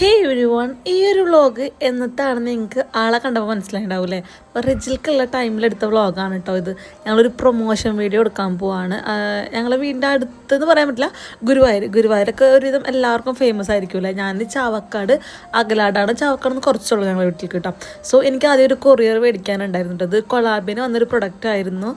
ഹേ every one ഈ ഒരു vlog എന്നത്താണെന്ന് നിങ്ങൾക്ക് ആളെ കണ്ടപ്പോൾ മനസ്സിലായിണ്ടാവില്ലേ? അപ്പോൾ റിജിൽക്കുള്ള ടൈമിലെടുത്ത വ്ളോഗാണ് കേട്ടോ ഇത്. ഞങ്ങളൊരു പ്രൊമോഷൻ വീഡിയോ എടുക്കാൻ പോവാണ്. ഞങ്ങൾ വീടിന്റെ അടുത്തെന്ന് പറയാൻ പറ്റില്ല ഗുരുവായൂർ ഗുരുവായൂരൊക്കെ ഒരുവിധം എല്ലാവർക്കും ഫേമസ് ആയിരിക്കുമല്ലേ ഞാൻ ചാവക്കാട് അകലാടാണ് ചാവക്കാട് നിന്ന് കുറച്ചുള്ളൂ ഞങ്ങളുടെ വീട്ടിൽ കിട്ടാം സോ എനിക്ക് ആദ്യം ഒരു കൊറിയർ മേടിക്കാനുണ്ടായിരുന്നു കേട്ടോ ഇത് കൊളാബിന് വന്നൊരു പ്രൊഡക്റ്റ് ആയിരുന്നു.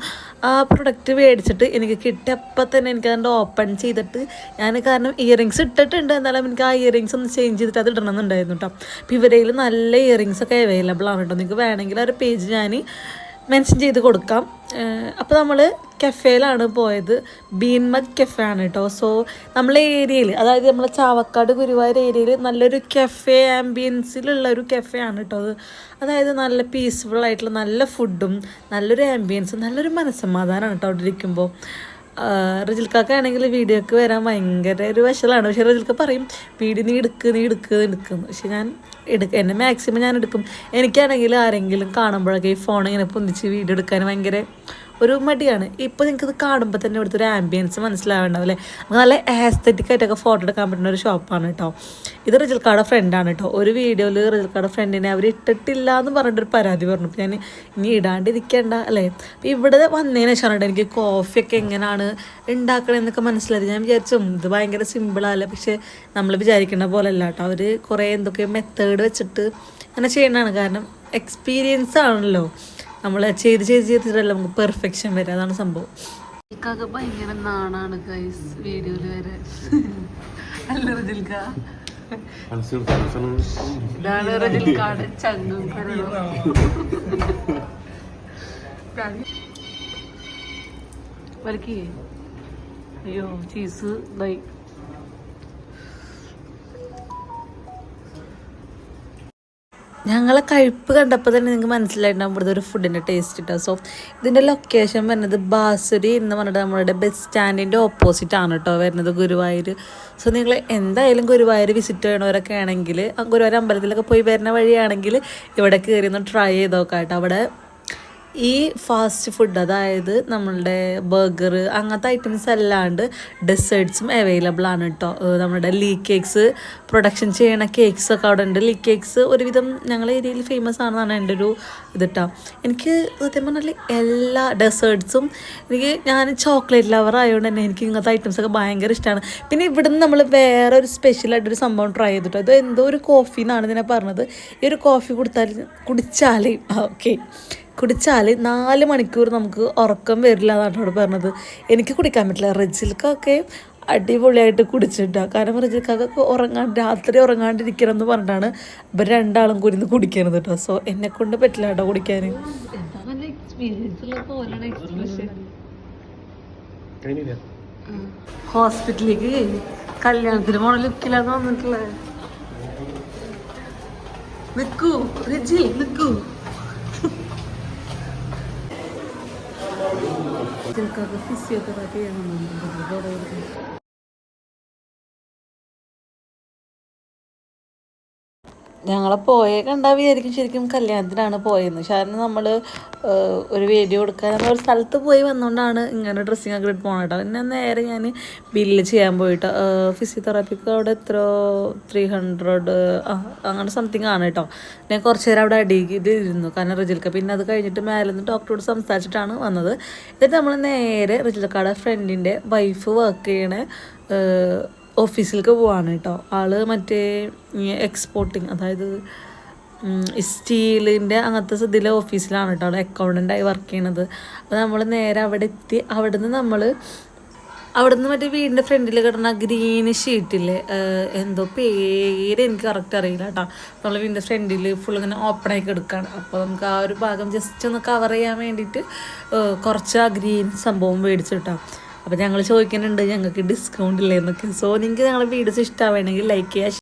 ആ പ്രൊഡക്റ്റ് മേടിച്ചിട്ട് എനിക്ക് കിട്ടിയപ്പോൾ തന്നെ എനിക്കതിന്റെ ഓപ്പൺ ചെയ്തിട്ട് ഞാൻ കാരണം ഇയറിങ്സ് ഇട്ടിട്ടുണ്ട്. എന്നാലും എനിക്ക് ആ ഇയറിങ്സ് ഒന്ന് ചേഞ്ച് ചെയ്തിട്ട് അത് ഇടണമെന്നുണ്ടായിരുന്നു കേട്ടോ അപ്പോൾ ഇവരയിൽ നല്ല ഇയറിങ്സ് ഒക്കെ അവൈലബിൾ ആണ് കേട്ടോ നിങ്ങൾക്ക് വേണമെങ്കിൽ ആ ഒരു പേജ് ഞാൻ മെൻഷൻ ചെയ്ത് കൊടുക്കാം. അപ്പോൾ നമ്മൾ കഫേയിലാണ് പോയത്. ബീൻമഗ് കഫേ ആണ് കേട്ടോ സോ നമ്മളെ ഏരിയയിൽ അതായത് നമ്മളെ ചാവക്കാട് ഗുരുവായൂർ ഏരിയയിൽ നല്ലൊരു കഫേ ആംബിയൻസിലുള്ള ഒരു കഫേ ആണ് കേട്ടോ അത്. അതായത് നല്ല പീസ്ഫുൾ ആയിട്ടുള്ള നല്ല ഫുഡും നല്ലൊരു ആംബിയൻസും നല്ലൊരു മനസ്സമാധാനമാണ് കേട്ടോ അവിടെ ഇരിക്കുമ്പോൾ റിജിൽക്കാണെങ്കിൽ വീഡിയോക്ക് വരാൻ ഭയങ്കര ഒരു വശലാണ് പക്ഷേ റിജിൽക്ക പറയും വീഡിയോ നീ എടുക്ക് നീ എടുക്ക് എടുക്കുന്നു പക്ഷെ ഞാൻ എടുക്ക എന്നെ മാക്സിമം ഞാൻ എടുക്കും. എനിക്കാണെങ്കിൽ ആരെങ്കിലും കാണുമ്പോഴൊക്കെ ഈ ഫോൺ ഇങ്ങനെ പൊന്നിച്ച് വീഡിയോ എടുക്കാൻ ഭയങ്കര ഒരു മടിയാണ്. ഇപ്പോൾ ഇത് കാണുമ്പോൾ തന്നെ ഇവിടുത്തെ ഒരു ആംബിയൻസ് മനസ്സിലാവുണ്ടാവും നമുക്ക് നല്ല ആസ്തറ്റിക് ആയിട്ടൊക്കെ ഫോട്ടോ എടുക്കാൻ പറ്റുന്ന ഒരു ഷോപ്പാണ് കേട്ടോ ഇത് റിജൽക്കാടെ ഫ്രണ്ടാണ് കേട്ടോ ഒരു വീഡിയോയിൽ റിജൽക്കാടെ ഫ്രണ്ടിനെ അവർ ഇട്ടിട്ടില്ല എന്ന് പറഞ്ഞിട്ടൊരു പരാതി പറഞ്ഞു. ഞാൻ ഇനി ഇടാണ്ടിരിക്കേണ്ട അല്ലേ? അപ്പോൾ ഇവിടെ വന്നതിന് ശേഷമാണ് എനിക്ക് കോഫിയൊക്കെ എങ്ങനെയാണ് ഉണ്ടാക്കണമെന്നൊക്കെ മനസ്സിലായത്. ഞാൻ വിചാരിച്ചു "ഉം, ഇത് ഭയങ്കര സിമ്പിളല്ലേ പക്ഷേ നമ്മൾ വിചാരിക്കുന്ന പോലെ അല്ല കേട്ടോ അവർ കുറേ എന്തൊക്കെയോ മെത്തേഡ് വെച്ചിട്ട് അങ്ങനെ ചെയ്യണതാണ്. കാരണം എക്സ്പീരിയൻസ് ആണല്ലോ. നമ്മൾ ചെയ്ത് ചെയ്ത് ചെയ്തിട്ടല്ല നമുക്ക് പെർഫെക്ഷൻ വരും. അതാണ് സംഭവം. ഭയങ്കര നാണാണ് വീഡിയോയിൽ വരെ. അയ്യോ ചീസ് ഇതായി ഞങ്ങളെ കഴിപ്പ് കണ്ടപ്പോൾ തന്നെ നിങ്ങൾക്ക് മനസ്സിലായിട്ടുണ്ടാകും ഇവിടുത്തെ ഒരു ഫുഡിന്റെ ടേസ്റ്റ് കിട്ടുക സോ ഇതിന്റെ ലൊക്കേഷൻ വരുന്നത് ബാസുരി എന്ന് പറഞ്ഞിട്ട് നമ്മളുടെ ബസ് സ്റ്റാൻഡിന്റെ ഓപ്പോസിറ്റ് ആണ് കേട്ടോ വരുന്നത് ഗുരുവായൂർ. സോ നിങ്ങൾ എന്തായാലും ഗുരുവായൂർ വിസിറ്റ് ചെയ്യണവരൊക്കെ ആണെങ്കിൽ ഗുരുവായൂർ അമ്പലത്തിലൊക്കെ പോയി വരുന്ന വഴിയാണെങ്കിൽ ഇവിടെ കയറി ഒന്ന് ട്രൈ ചെയ്ത് നോക്കാം കേട്ടോ അവിടെ ഈ ഫാസ്റ്റ് ഫുഡ് അതായത് നമ്മളുടെ ബർഗർ അങ്ങനത്തെ ഐറ്റംസ് അല്ലാണ്ട് ഡെസേർട്ട്സും അവൈലബിൾ ആണ് കേട്ടോ നമ്മുടെ ലീ കേക്ക്സ് പ്രൊഡക്ഷൻ ചെയ്യണ കേക്ക്സ് ഒക്കെ അവിടെ ഉണ്ട്. ലീ കേക്ക്സ് ഒരുവിധം ഞങ്ങളുടെ ഏരിയയിൽ ഫേമസ് ആണെന്നാണ് എന്റെ ഒരു ഇത് കേട്ടോ എനിക്ക് സത്യം പറഞ്ഞാൽ എല്ലാ ഡെസേർട്ട്സും എനിക്ക് ഞാൻ ചോക്ലേറ്റ് ലവർ ആയതുകൊണ്ട് തന്നെ എനിക്ക് ഇങ്ങനത്തെ ഐറ്റംസ് ഒക്കെ ഭയങ്കര ഇഷ്ടമാണ് പിന്നെ ഇവിടുന്ന് നമ്മൾ വേറെ ഒരു സ്പെഷ്യലായിട്ടൊരു സംഭവം ട്രൈ ചെയ്തിട്ടോ. ഇത് എന്തോ ഒരു കോഫി എന്നാണ് ഇതിനെ പറഞ്ഞത്. ഈ ഒരു കോഫി കൊടുത്താൽ കുടിച്ചാലേ ഓക്കെ കുടിച്ചാൽ നാല് മണിക്കൂർ നമുക്ക് ഉറക്കം വരില്ല എന്നാണ് അവിടെ പറഞ്ഞത്. എനിക്ക് കുടിക്കാൻ പറ്റില്ല. റജിൽക്കൊക്കെ അടിപൊളിയായിട്ട് കുടിച്ചിട്ടാണ് കാരണം റജിൽക്കൊക്കെ ഉറങ്ങാൻ രാത്രി ഉറങ്ങാണ്ടിരിക്കണം എന്ന് പറഞ്ഞിട്ടാണ് ഇവർ രണ്ടാളും കൂടി ഇന്ന് കുടിക്കണത് കേട്ടോ സോ എന്നെ കൊണ്ട് പറ്റില്ല കേട്ടോ കുടിക്കാൻ ഹോസ്പിറ്റലിലേക്ക് കല്യാണത്തിന് പോണ ലുക്കിലാന്ന് വന്നിട്ടുള്ളത്. നിക്കൂ റിജിൽ നിക്കൂ. ഫിസിയോതെറാപ്പി ചെയ്യണമെന്നുണ്ട് ഞങ്ങളെ പോയേ കണ്ടാൽ വിചാരിക്കും ശരിക്കും കല്യാണത്തിനാണ് പോയെന്ന്. കാരണം നമ്മൾ ഒരു വീഡിയോ എടുക്കാൻ ഒരു സ്ഥലത്ത് പോയി വന്നുകൊണ്ടാണ് ഇങ്ങനെ ഡ്രസ്സിങ് ഒക്കെ ഇട്ട് പോകണം കേട്ടോ. പിന്നെ നേരെ ഞാൻ ബില്ല് ചെയ്യാൻ പോയിട്ട് ഫിസിയോതെറാപ്പിക്ക് അവിടെ എത്ര ത്രീ ഹൺഡ്രഡ് അങ്ങനെ സംതിങ് ആണ് കേട്ടോ. ഞാൻ കുറച്ച് നേരം അവിടെ അടിയിൽ ഇരുന്നു കാരണം റിജിൽക്ക. പിന്നെ അത് കഴിഞ്ഞിട്ട് മേലെ നിന്ന് ഡോക്ടറോട് സംസാരിച്ചിട്ടാണ് വന്നത്. എന്നിട്ട് നമ്മൾ നേരെ റിജിൽക്കയുടെ ഫ്രണ്ടിന്റെ വൈഫ് വർക്ക് ചെയ്യണ ഓഫീസിലേക്ക് പോവാണ് കേട്ടോ. ആൾ മറ്റേ എക്സ്പോർട്ടിങ് അതായത് സ്റ്റീലിന്റെ അങ്ങനത്തെ ഇതിലെ ഓഫീസിലാണ് കേട്ടോ അവിടെ അക്കൗണ്ടന്റായി വർക്ക് ചെയ്യണത്. അപ്പോൾ നമ്മൾ നേരെ അവിടെ എത്തി. അവിടെ നിന്ന് നമ്മൾ അവിടെ നിന്ന് മറ്റേ വീടിന്റെ ഫ്രണ്ടിൽ കിടന്ന ഗ്രീൻ ഷീറ്റില്ലേ എന്തോ പേര് എനിക്ക് കറക്റ്റ് അറിയില്ല കേട്ടോ. നമ്മൾ വീടിന്റെ ഫ്രണ്ടിൽ ഫുൾ ഇങ്ങനെ ഓപ്പൺ ആയി കിടക്കുകയാണ് അപ്പോൾ നമുക്ക് ആ ഒരു ഭാഗം ജസ്റ്റ് ഒന്ന് കവർ ചെയ്യാൻ വേണ്ടിയിട്ട് കുറച്ച് ആ ഗ്രീൻ സംഭവം മേടിച്ചിട്ടാണ് അപ്പോൾ ഞങ്ങൾ ചോദിക്കുന്നുണ്ട് ഞങ്ങൾക്ക് ഡിസ്കൗണ്ട് ഇല്ലേ എന്നൊക്കെ. സോ നിങ്ങൾക്ക് ഞങ്ങളുടെ വീഡിയോസ് ഇഷ്ടമാണെങ്കിൽ ലൈക്ക് ചെയ്യുക